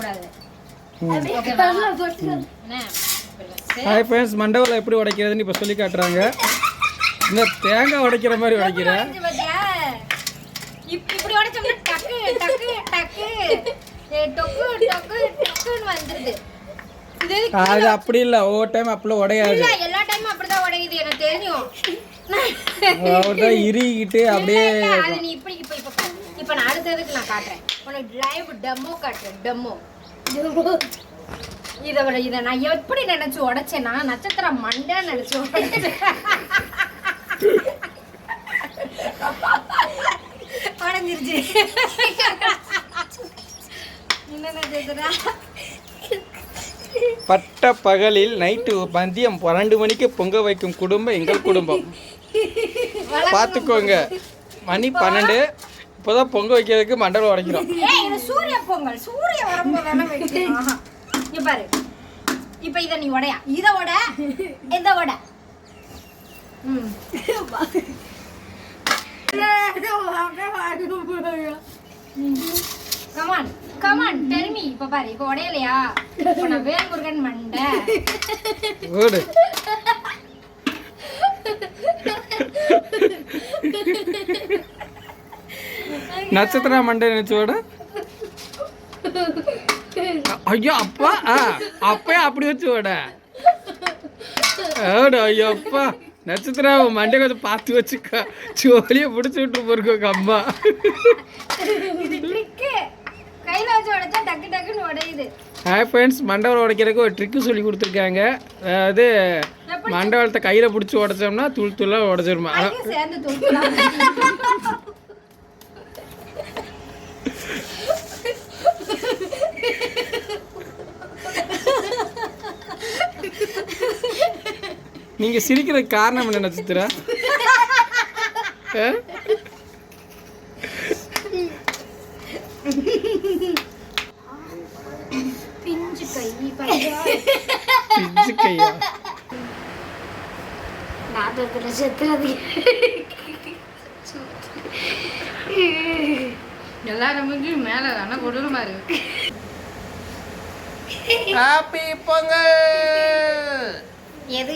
கூடாது? Hi friends மண்டபத்தில் எப்படி உடைக்கிறதுன்னு இப்போ சொல்லி காட்டுறாங்க. இந்த தேங்காய் உடைக்கிற மாதிரி உடைக்கிற? உடைஞ்சு பாத்தியா? இப்~ இப்படி உடைச்சோம்னா டக்கு டக்கு டக்கு. ஏ, டொக்கு டொக்கு டொக்குன்னு வந்துருது. இது அது அப்படி இல்லை. ஒவ்வொரு டைம் அப்படிலாம் உடையாது. இல்ல, எல்லா டைமும் அப்படிதான் உடையுது எனக்கு தெரியும். அப்படியே நீ இப்படி இப்ப இப்ப. இப்ப நான் அடுத்ததுக்கு நான் காட்டுறேன். உனக்கு லைவ் டெமோ காட்டுறேன் டெமோ இதை விட இதை நான் எப்படி நினைச்சு உடைச்சேன்னா நட்சத்திரம் மண்டை நினைச்சு உடஞ்சிருச்சு. என்ன நட்சத்திரம் பட்ட பகலில் நைட்டு மதியம் பன்னெண்டு மணிக்கு பொங்க வைக்கும் குடும்பம் எங்கள் குடும்பம். பார்த்துக்கோங்க. மணி பன்னெண்டு. இப்போதான் பொங்க வைக்கிறதுக்கு மண்டபம் உடைக்கிறோம். ஏய் இது சூரிய பொங்கல். சூரிய வரும்போது தானே வைக்கணும். ஆஹா. இங்க பாரு. இப்ப இத நீ உடையா. இத உட. இத உட? ம். கமான் கமான் டெல் மீ இப்ப பாரு. இப்ப உடையலையா? இப்ப நான் வேல்முருகன் மண்டை. நட்சத்திர மண்டை நினைச்சோட ஐயோ அப்பா ஆ அப்பயே அப்படி வச்சு ஓட ஐயோ அப்பா. நட்சத்திரா மண்டை கொஞ்சம் பார்த்து வச்சுக்க. சோழியை பிடிச்சி விட்டு போயிருக்கோங்க அம்மா. ஹாய் ஃப்ரெண்ட்ஸ் மண்டபம் உடைக்கிறதுக்கு ஒரு ட்ரிக்கு சொல்லி கொடுத்துருக்காங்க. அதாவது மண்டபத்தை கையில் பிடிச்சி உடைச்சோம்னா தூள் தூளாக உடச்சிருமா. நீங்கள் சிரிக்கிறதுக்கு காரணம் என்ன நட்சத்திரா? பிஞ்சு கையா? நாதத்துல செத்துறது எல்லாரும் மேல தானே கொடுமா இருக்கு. ஹாப்பி பொங்கல் எது